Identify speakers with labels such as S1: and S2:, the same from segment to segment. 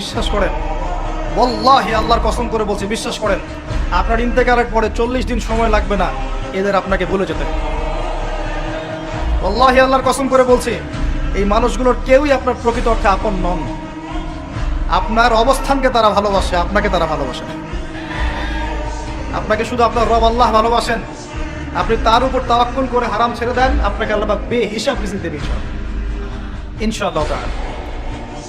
S1: বিশ্বাস করেন? বল্লাহি আল্লাহর কসম করে বলছি, বিশ্বাস করেন। আপনার ইন্তেকারের পরে চল্লিশ দিন সময় লাগবে না, এদের আপনাকে ভুলে যেতে বল্লাহি আল্লাহর কসম করে বলছি, এই মানুষগুলোর কেউই আপনার প্রকৃত অর্থে আপন নন। আপনার অবস্থানকে তারা ভালোবাসে, আপনাকে তারা ভালোবাসে আপনাকে শুধু আপনার রব আল্লাহ ভালোবাসেন। আপনি তার উপর তাওয়াক্কুল করে হারাম ছেড়ে দেন, আপনাকে আল্লাহ বে হিসাব রিজিক দেবে ইনশাআল্লাহ। ইনশাআল্লাহ।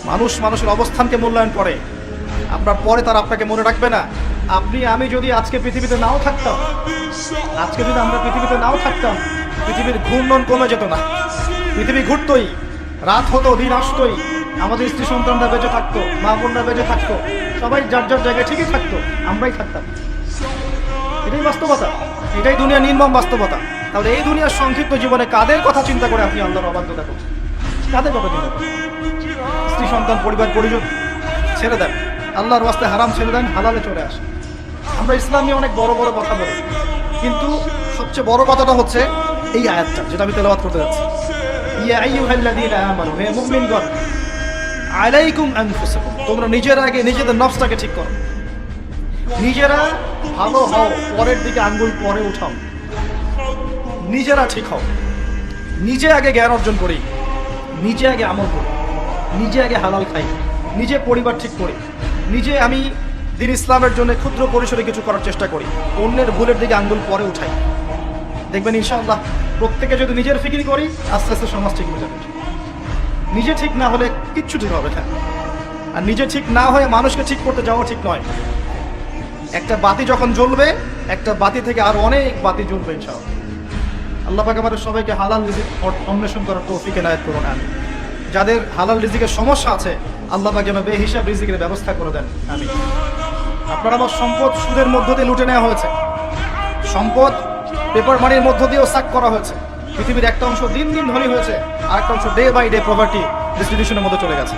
S1: মানুষ মানুষের অবস্থানকে মূল্যায়ন করে। আপনার পরে তার আপনাকে মনে রাখবে না। আপনি, আমি যদি আজকে পৃথিবীতে নাও থাকতাম, আজকে যদি আমরা পৃথিবীতে নাও থাকতাম, পৃথিবীর ঘূর্ণন কমে যেত না। পৃথিবী ঘুরতই, রাত হতো দিন আসতোই, আমাদের স্ত্রী সন্তানরা বেঁচে থাকতো, মা বোনরা বেঁচে থাকতো, সবাই যার যার জায়গায় ঠিকই থাকতো, আমরাই থাকতাম। এটাই বাস্তবতা, এটাই দুনিয়ার নির্মম বাস্তবতা। তাহলে এই দুনিয়ার সংক্ষিপ্ত জীবনে কাদের কথা চিন্তা করে আপনি আল্লাহর অবাধ্যতা করছেন? কাদের কথা চিন্তা করেন স্ত্রী সন্তান, পরিবার, পরিজন ছেড়ে দেন। আল্লাহর ওয়াস্তে হারাম ছেড়ে দেন, হালালে চলে আসে আমরা ইসলাম নিয়ে অনেক বড় বড় কথা বলি, কিন্তু সবচেয়ে বড় কথাটা হচ্ছে এই আয়াতটা, যেটা আমি তেলাওয়াত করতে যাচ্ছি। তোমরা নিজের আগে নিজেদের নফসটাকে ঠিক করো। নিজেরা ভালো হও, পরের দিকে আঙ্গুল পরে উঠাও। নিজেরা ঠিক হও। নিজে আগে জ্ঞান অর্জন করি, নিজে আগে আমল করি। নিজে আগে হালাল খাই, নিজে পরিবার ঠিক করি, নিজে আমি দিন ইসলামের জন্য ক্ষুদ্র পরিসরে কিছু করার চেষ্টা করি, অন্যের ভুলের দিকে আঙ্গুল পরে উঠাই। দেখবেন ইনশাআল্লাহ, প্রত্যেকে যদি নিজের ফিকির করি, আস্তে আস্তে সমাজ ঠিক হয়ে যাবে। নিজে ঠিক না হলে কিচ্ছু ঠিক হবে না। আর নিজে ঠিক না হয়ে মানুষকে ঠিক করতে যাওয়া ঠিক নয়। একটা বাতি যখন জ্বলবে, একটা বাতি থেকে আরও অনেক বাতি জ্বলবে ইনশাআল্লাহ। আল্লাহ পাক আমাদের সবাইকে হালাল রিজিক অন্বেষণ করার তৌফিক এনায়েত করুন আমি যাদের হালাল রিজিকের সমস্যা আছে, আল্লাহ পাক বে হিসাব রিজিকের ব্যবস্থা করে দেন। আমি আপনার আমার সম্পদ সুদের মধ্য দিয়ে লুটে নেওয়া হয়েছে। সম্পদ পেপার মানির মধ্য দিয়েও সাক করা হয়েছে। পৃথিবীর একটা অংশ দিন দিন ধনী হয়েছে আর একটা অংশ ডে বাই ডে প্রপার্টি ডিস্ট্রিবিউশনের মধ্যে চলে গেছে।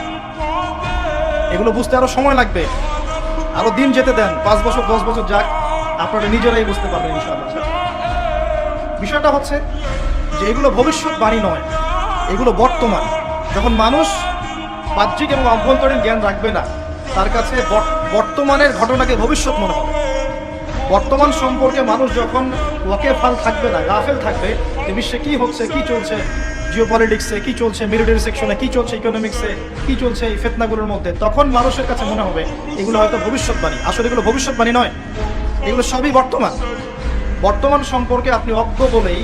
S1: এগুলো বুঝতে আরও সময় লাগবে। আরও দিন যেতে দেন, পাঁচ বছর, দশ বছর যাক, আপনারা নিজেরাই বুঝতে পারবেন বিষয়টা হচ্ছে যে এগুলো ভবিষ্যৎ ভবিষ্যৎবাণী নয়, এগুলো বর্তমান। যখন মানুষ বাহ্যিক এবং অভ্যন্তরীণ জ্ঞান রাখবে না, তার কাছে বর- বর্তমানের ঘটনাকে ভবিষ্যৎ মনে হবে। বর্তমান সম্পর্কে মানুষ যখন ওয়াকেফাল থাকবে না, গাফেল থাকবে যে বিশ্বে কী হচ্ছে, কী চলছে জিও পলিটিক্সে কি চলছে মিলিটারি সেকশনে কী চলছে ইকোনমিক্সে কী চলছে এই ফেতনাগুলোর মধ্যে, তখন মানুষের কাছে মনে হবে, এগুলো হয়তো ভবিষ্যৎবাণী। আসলে এগুলো ভবিষ্যৎবাণী নয়, এগুলো সবই বর্তমান। বর্তমান সম্পর্কে আপনি অজ্ঞ বলেই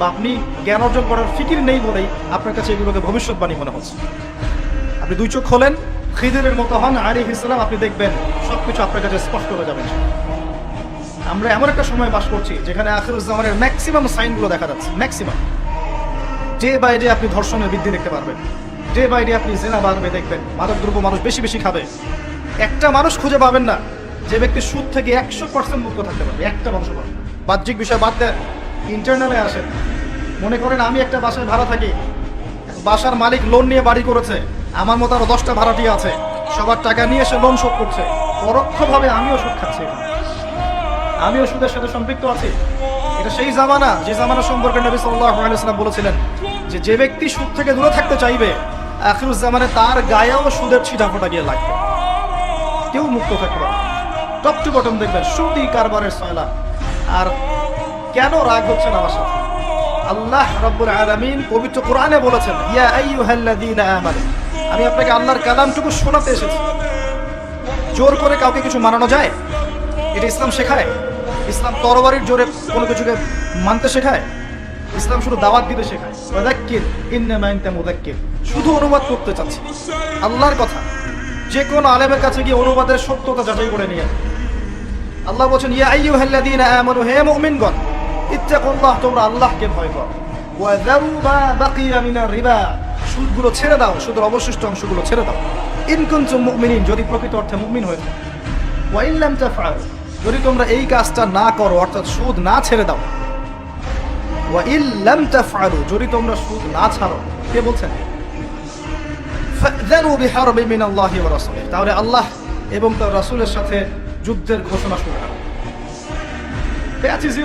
S1: বা আপনি জ্ঞান অর্জন করার ফিকির নেই বলেই আপনার কাছে এগুলোকে ভবিষ্যৎবাণী মনে হচ্ছে। আপনি দুই চোখ খোলেন, খিদিরের মতো হন আরিফ ইসলাম আপনি দেখবেন সবকিছু আপনার কাছে স্পষ্ট হয়ে যাবে। আমরা এমন একটা সময় বাস করছি যেখানে আখিরুজ্জামানের ম্যাক্সিমাম সাইনগুলো দেখা যাচ্ছে ম্যাক্সিমাম ডে বাই ডে আপনি ধর্ষণের বৃদ্ধি দেখতে পারবেন ডে বাই ডে আপনি জেনা বাড়বে দেখবেন মাদক দ্রব্য মানুষ বেশি বেশি খাবে। একটা মানুষ খুঁজে পাবেন না, যে ব্যক্তি সুদ থেকে একশো পার্সেন্ট মুক্ত থাকতে পারবে, একটা মানুষ বাহ্যিক বিষয় বাদ দেন ইন্টারনালে আসেন মনে করেন আমি একটা বাসায় ভাড়া থাকি। বাসার মালিক লোন নিয়ে বাড়ি করেছে। আমার মতো আরও দশটা ভাড়াটি আছে। সবার টাকা নিয়ে এসে লোন শোধ করছে। পরোক্ষভাবে আমিও সুদ খাচ্ছি। আমিও সুদের সাথে সম্পৃক্ত আছি। এটা সেই জামানা, যে জামানা সম্পর্কে নবী আলাইহি বলেছিলেন যে যে ব্যক্তি সুদ থেকে দূরে থাকতে চাইবে আখিরুজ জামানে তার গায়েও সুদের ছিটাফোটা গিয়ে লাগবে। কেউ মুক্ত থাকবে টপ টু বটম দেখবেন, সুদি কারবারের সয়লা। আর কেন রাগ হচ্ছে না আমার সাথে? আল্লাহ রব্বুল আলামিন পবিত্র কোরআনে বলেছেন, ইয়া আইয়ুহাল্লাযীনা আমানু। আমি আপনাকে আল্লাহর কালামটুকু শোনাতে এসেছি। জোর করে কাউকে কিছু মানানো যায়? এটা ইসলাম শেখায়? ইসলাম তরবারির জোরে কোনো কিছুকে মানতে শেখায়? ইসলাম শুধু দাওয়াত দিতে শেখায়? ওয়াদাক্কির ইন্নামা আনতা মুদাক্কির শুধু অনুবাদ করতে চাচ্ছি। আল্লাহর কথা। যে কোনো আলেমের কাছে গিয়ে অনুবাদের সত্যতা যাচাই করে নিয়ে আল্লাহ বলছেন, ইয়া আইয়ুহাল্লাযীনা আমানু, হে মুমিনগণ ইত্তাকুল্লাহ, তোমরা আল্লাহকে ভয় রিবা। সুদগুলো ছেড়ে দাও, সুদের অবশিষ্ট অংশগুলো ছেড়ে দাও। ইন কুনতুম মুমিনিন, যদি প্রকৃত অর্থে মুমিন হয়ে থাকো। ওয়া ইন লাম তাফআলু, যদি তোমরা এই কাজটা না করো, অর্থাৎ সুদ না ছেড়ে দাও। ওয়া ইন লাম তাফআলু, যদি তোমরা সুদ না ছাড়ো, কে বলছেন? ফাযযারু বিহারবি মিনাল্লাহি ওয়া রাসূলিহি। তাহলে আল্লাহ এবং তার রাসূলের সাথে যুদ্ধের ঘোষণা শুরু করো। That is.